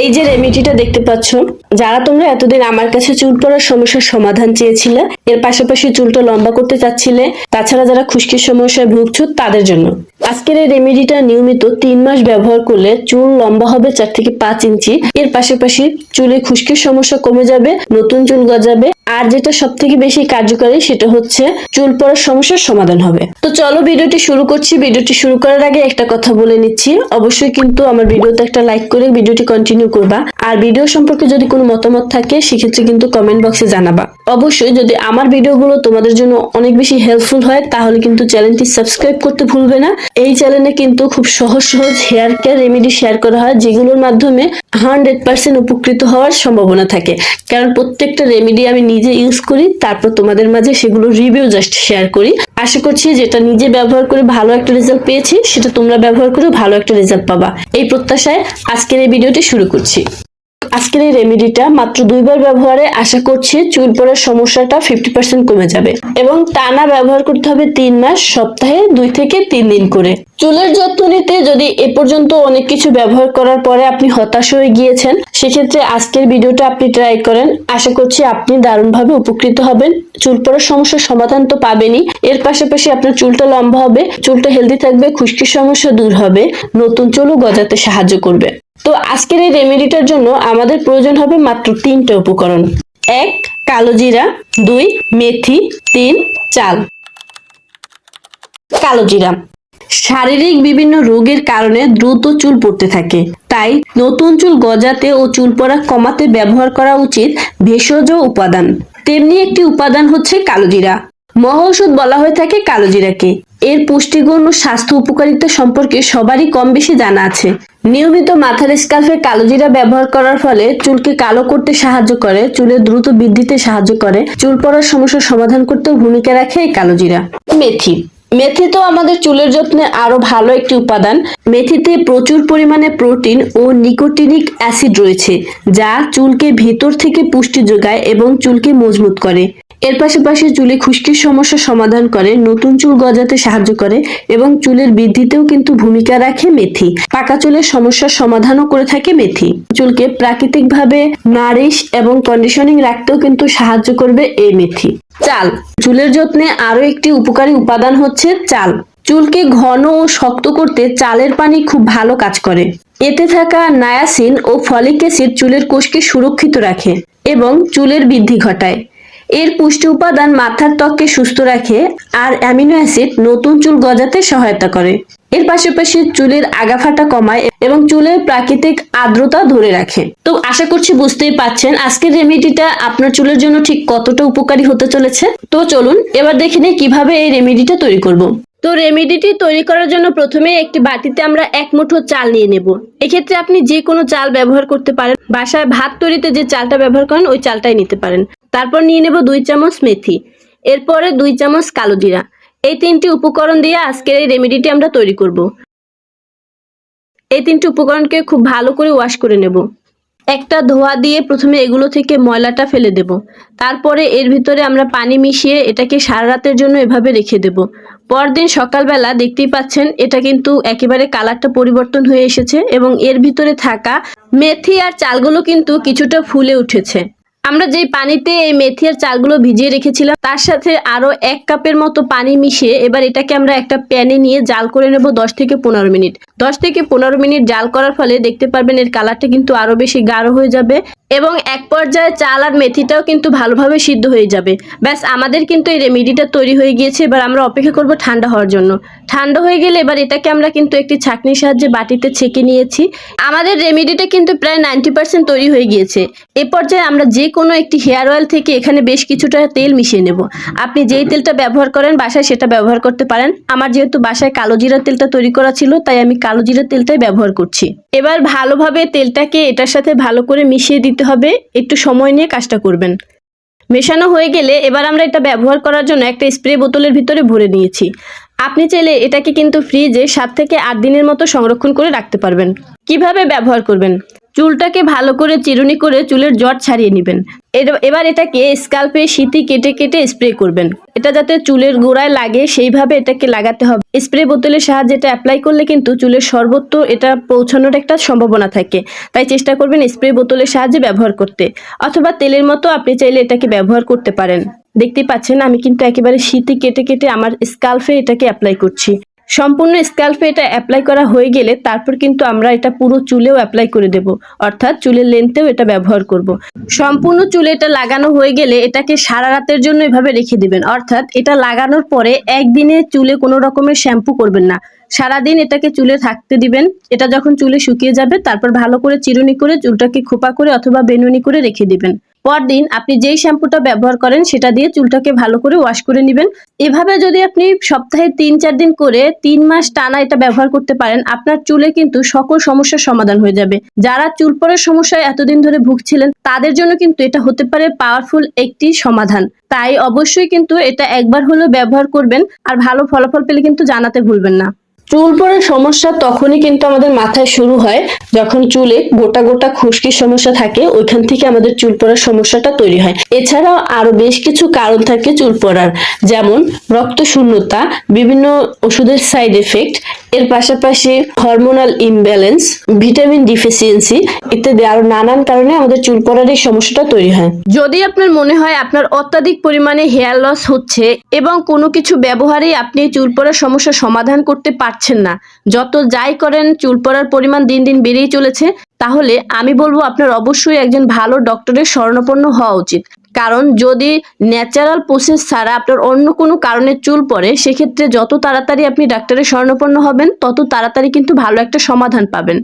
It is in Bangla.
এই যে রেমিডিটা দেখতে পাচ্ছ, যারা তোমরা এতদিন আমার কাছে চুল পড়ার সমস্যার সমাধান চেয়েছিলে, এর পাশাপাশি চুলটা লম্বা করতে চাচ্ছিলে, তাছাড়া যারা খুশকির সমস্যায় ভুগছ, তাদের জন্য। আজকের এই রেমিডিটা নিয়মিত তিন মাস ব্যবহার করলে চুল লম্বা হবে চার থেকে পাঁচ ইঞ্চি। এর পাশাপাশি চুলে খুশকির সমস্যা কমে যাবে, নতুন চুল গজাবে আর যেটা সব থেকে বেশি কার্যকরী সেটা হচ্ছে চুল পড়ার সমস্যার সমাধান হবে। তো চলো ভিডিওটি শুরু করছি। ভিডিওটি শুরু করার আগে একটা কথা বলে নিচ্ছি। অবশ্যই কিন্তু আমার ভিডিওতে একটা লাইক করে ভিডিওটি কন্টিনিউ করবা। আর ভিডিও সম্পর্কে যদি কোনো মতামত থাকে, সেক্ষেত্রে কিন্তু কমেন্ট বক্সে জানাবা। অবশ্যই যদি আমার ভিডিওগুলো তোমাদের জন্য অনেক বেশি হেল্পফুল হয়, তাহলে কিন্তু চ্যানেলটি সাবস্ক্রাইব করতে ভুলবে না। এই চ্যানেলে কিন্তু খুব সহজ সহজ হেয়ার কেয়ার রেমেডি শেয়ার করা হয়, যেগুলোর মাধ্যমে হান্ড্রেড উপকৃত হওয়ার সম্ভাবনা থাকে। কারণ প্রত্যেকটা রেমেডি আমি নিজে ইউজ করি, তারপর তোমাদের মাঝে সেগুলো রিভিউ জাস্ট শেয়ার করি। আশা করছি যেটা নিজে ব্যবহার করে ভালো একটা রেজাল্ট পেয়েছি, সেটা তোমরা ব্যবহার করে ভালো একটা রেজাল্ট পাবা। এই প্রত্যাশায় আজকের এই ভিডিওটি শুরু করছি। আজকের এই রেমেডিটা মাত্র দুইবার ব্যবহারে আশা করছি চুল পড়ার সমস্যাটা ফিফটি পার্সেন্ট কমে যাবে। এবং টানা ব্যবহার করতে হবে তিন মাস, সপ্তাহে দুই থেকে তিন দিন করে। চুলের যত্ন নিতে যদি এ পর্যন্ত অনেক কিছু ব্যবহার করার পরে আপনি হতাশ হয়ে গিয়েছেন, সেক্ষেত্রে আজকের ভিডিওটা আপনি ট্রাই করেন। আশা করছি আপনি দারুণভাবে উপকৃত হবেন। চুল পড়ার সমস্যার সমাধান তো পাবেনই। এর পাশাপাশি আপনার চুলটা লম্বা হবে, চুলটা হেলদি থাকবে, খুশকির সমস্যা দূর হবে। নতুন চুলও গজাতে সাহায্য করবে। তো আজকের এই রেমেডিটার জন্য আমাদের প্রয়োজন হবে মাত্র তিনটা উপকরণ। এক, কালো জিরা। দুই, মেথি। তিন, চাল। কালো জিরা। শারীরিক বিভিন্ন রোগের কারণে দ্রুত চুল পড়তে থাকে। তাই নতুন চুল গজাতে ও চুল পড়া কমাতে ব্যবহার করা উচিত ভেষজ উপাদান। তেমনি একটি উপাদান হচ্ছে কালোজিরা মহৌষধ বলা হয়ে থাকে কালোজিরাকে। এর পুষ্টিগুণ ও স্বাস্থ্য উপকারিতা সম্পর্কে সবারই কম বেশি জানা আছে। নিয়মিত মাথার স্কার্ফে কালোজিরা ব্যবহার করার ফলে চুলকে কালো করতে সাহায্য করে, চুলের দ্রুত বৃদ্ধিতে সাহায্য করে, চুল পড়ার সমস্যার সমাধান করতেও ভূমিকা রাখে এই কালোজিরা। মেথি। মেথি তো আমাদের চুলের যত্নে আরও ভালো একটি উপাদান। মেথিতে প্রচুর পরিমাণে প্রোটিন ও নিকোটিনিক অ্যাসিড রয়েছে, যা চুলকে ভেতর থেকে পুষ্টি যোগায় এবং চুলকে মজবুত করে। এর পাশাপাশি চুলে খুশকির সমস্যা সমাধান করে, নতুন চুল গজাতে সাহায্য করে এবং চুলের বৃদ্ধিতেও কিন্তু ভূমিকা রাখে মেথি। পাকা চুলের সমস্যার সমাধানও করে থাকে মেথি। চুলকে প্রাকৃতিকভাবে নারিশ এবং কন্ডিশনিং রাখতেও কিন্তু সাহায্য করবে এই মেথি। চাল। চুলের যত্নে আরও একটি উপকারী উপাদান হচ্ছে চাল। চুলকে ঘন ও শক্ত করতে চালের পানি খুব ভালো কাজ করে। এতে থাকা নায়াসিন ও ফলিক অ্যাসিড চুলের কোষকে সুরক্ষিত রাখে এবং চুলের বৃদ্ধি ঘটায়। এর পুষ্টি উপাদান মাথার ত্বককে সুস্থ রাখে আর অ্যামিনো অ্যাসিড নতুন চুল গজাতে সহায়তা করে। এর পাশাপাশি চুলের আগাফাটা কমায় এবং চুলের প্রাকৃতিক আর্দ্রতা ধরে রাখে। তো আশা করছি বুঝতেই পাচ্ছেন আজকের রেমেডিটা আপনার চুলের জন্য ঠিক কতটা উপকারী হতে চলেছে। তো চলুন এবার দেখে নিই কীভাবে এই রেমেডিটা তৈরি করব। তো রেমেডিটি তৈরি করার জন্য প্রথমে একটি বাটিতে আমরা এক মুঠো চাল নিয়ে নেব। এক্ষেত্রে আপনি যে কোনো চাল ব্যবহার করতে পারেন। বাসায় ভাত তৈরিতে যে চালটা ব্যবহার করেন, ওই চালটাই নিতে পারেন। তারপর নিয়ে নেব দুই চামচ মেথি, এরপরে দুই চামচ কালো জিরা। এই তিনটি উপকরণ দিয়ে আজকের এই রেমেডিটি আমরা তৈরি করব। এই তিনটি উপকরণকে খুব ভালো করে ওয়াশ করে নেব। একটা ধোয়া দিয়ে প্রথমে এগুলো থেকে ময়লাটা ফেলে দেব। তারপরে এর ভিতরে আমরা পানি মিশিয়ে এটাকে সারা রাতের জন্য এভাবে রেখে দেব। পরদিন সকালবেলা দেখতেই পাচ্ছেন, এটা কিন্তু একেবারে কালারটা পরিবর্তন হয়ে এসেছে এবং এর ভিতরে থাকা মেথি আর চালগুলো কিন্তু কিছুটা ফুলে উঠেছে। আমরা যেই পানিতে এই মেথি আর চালগুলো ভিজিয়ে রেখেছিলাম, তার সাথে আরও এক কাপের মতো পানি মিশিয়ে এবার এটাকে আমরা একটা প্যানে নিয়ে জাল করে নেব দশ থেকে পনেরো মিনিট। দশ থেকে পনেরো মিনিট জাল করার ফলে দেখতে পারবেন এর কালারটা কিন্তু আরও বেশি গাঢ় হয়ে যাবে এবং এক পর্যায়ে চাল আর মেথিটাও কিন্তু ভালোভাবে সিদ্ধ হয়ে যাবে। ব্যাস, আমাদের কিন্তু এই রেমেডিটা তৈরি হয়ে গিয়েছে, এবার আমরা অপেক্ষা করব ঠান্ডা হওয়ার জন্য। ঠান্ডা হয়ে গেলে এবার এটাকে আমরা কিন্তু একটি ছাঁকনির সাহায্যে বাটিতে ছেঁকে নিয়েছি। আমাদের রেমেডিটা কিন্তু প্রায় নাইনটি পার্সেন্ট তৈরি হয়ে গিয়েছে। এ পর্যায়ে আমরা যে কোনো একটি হেয়ার অয়েল থেকে এখানে বেশ কিছুটা তেল মিশিয়ে নেব। আপনি যেই তেলটা ব্যবহার করেন, বাসায় সেটা ব্যবহার করতে পারেন। আমার যেহেতু বাসায় কালো জিরা তেলটা তৈরি করা ছিল, তাই আমি কালো জিরার তেলটাই ব্যবহার করছি। এবার ভালোভাবে তেলটাকে এটার সাথে ভালো করে মিশিয়ে দিতে হবে। একটু সময় নিয়ে কাজটা করবেন। মেশানো হয়ে গেলে এবার আমরা এটা ব্যবহার করার জন্য একটা স্প্রে বোতলের ভিতরে ভরে নিয়েছি। আপনি চাইলে এটাকে কিন্তু ফ্রিজে সাত থেকে আট দিনের মতো সংরক্ষণ করে রাখতে পারবেন। কীভাবে ব্যবহার করবেন? চুলটাকে ভালো করে চিরুনি করে চুলের জট ছাড়িয়ে নেবেন। এবার এটাকে স্কাল্পে শীতি কেটে কেটে স্প্রে করবেন। এটা যাতে চুলের গোড়ায় লাগে, সেইভাবে এটাকে লাগাতে হবে। স্প্রে বোতলের সাহায্যে এটা অ্যাপ্লাই করলে কিন্তু চুলের সর্বত্র এটা পৌঁছানোর একটা সম্ভাবনা থাকে। তাই চেষ্টা করবেন স্প্রে বোতলের সাহায্যে ব্যবহার করতে। অথবা তেলের মতো আপনি চাইলে এটাকে ব্যবহার করতে পারেন। দেখতে পাচ্ছেন আমি কিন্তু একেবারে শীতে কেটে কেটে আমার স্কাল্পে এটাকে অ্যাপ্লাই করছি। সম্পূর্ণ স্ক্যাল্পে এটা অ্যাপ্লাই করা হয়ে গেলে তারপর কিন্তু আমরা এটা পুরো চুলেও অ্যাপ্লাই করে দেব। অর্থাৎ চুলের লেন্থেও এটা ব্যবহার করব। সম্পূর্ণ চুলে এটা লাগানো হয়ে গেলে এটাকে সারা রাতের জন্য এভাবে রেখে দিবেন। অর্থাৎ এটা লাগানোর পরে একদিনে চুলে কোনো রকমের শ্যাম্পু করবেন না। সারাদিন এটাকে চুলে থাকতে দিবেন। এটা যখন চুলে শুকিয়ে যাবে, তারপর ভালো করে চিরুনি করে চুলটাকে খোপা করে অথবা বেনুনি করে রেখে দিবেন। পরদিন আপনি যেই শ্যাম্পুটা ব্যবহার করেন সেটা দিয়ে চুলটাকে ভালো করে ওয়াশ করে নেবেন। এভাবে যদি আপনি সপ্তাহে তিন চার দিন করে তিন মাস টানা এটা ব্যবহার করতে পারেন, আপনার চুলে কিন্তু সকল সমস্যার সমাধান হয়ে যাবে। যারা চুল পড়ার সমস্যায় এতদিন ধরে ভুগছিলেন, তাদের জন্য কিন্তু এটা হতে পারে পাওয়ারফুল একটি সমাধান। তাই অবশ্যই কিন্তু এটা একবার হলেও ব্যবহার করবেন, আর ভালো ফলাফল পেলে কিন্তু জানাতে ভুলবেন না। চুল পড়ার সমস্যা তখনই কিন্তু আমাদের মাথায় শুরু হয় যখন চুলে গোটা গোটা খুশকির সমস্যা থাকে, ওইখান থেকে আমাদের চুল পড়ার সমস্যাটা তৈরি হয়। এছাড়াও আরও বেশ কিছু কারণ থাকে চুল পড়ার, যেমন রক্ত শূন্যতা, বিভিন্ন ওষুধের সাইড এফেক্ট এর পাশাপাশি হরমোনাল ইমব্যালেন্স ভিটামিন ডিফিসিয়েন্সি ইত্যাদি আরও নানান কারণে আমাদের চুল পড়ার এই সমস্যাটা তৈরি হয়। যদি আপনার মনে হয় আপনার অত্যাধিক পরিমাণে হেয়ার লস হচ্ছে এবং কোনো কিছু ব্যবহারেই আপনি চুল পড়ার সমস্যা সমাধান করতে পারছেন না। যত যাই করেন, চুল পড়ার পরিমাণ দিন দিন বেড়েই চলেছে। তাহলে আমি বলব, আপনার অবশ্যই একজন ভালো ডক্টরের স্বর্ণপন্ন হওয়া উচিত। কারণ যদি ন্যাচারাল প্রসেস ছাড়া আপনার অন্য কোনো কারণে চুল পড়ে, সেক্ষেত্রে যত তাড়াতাড়ি আপনি ডাক্তারের স্বর্ণপন্ন হবেন, তত তাড়াতাড়ি কিন্তু ভালো একটা সমাধান পাবেন।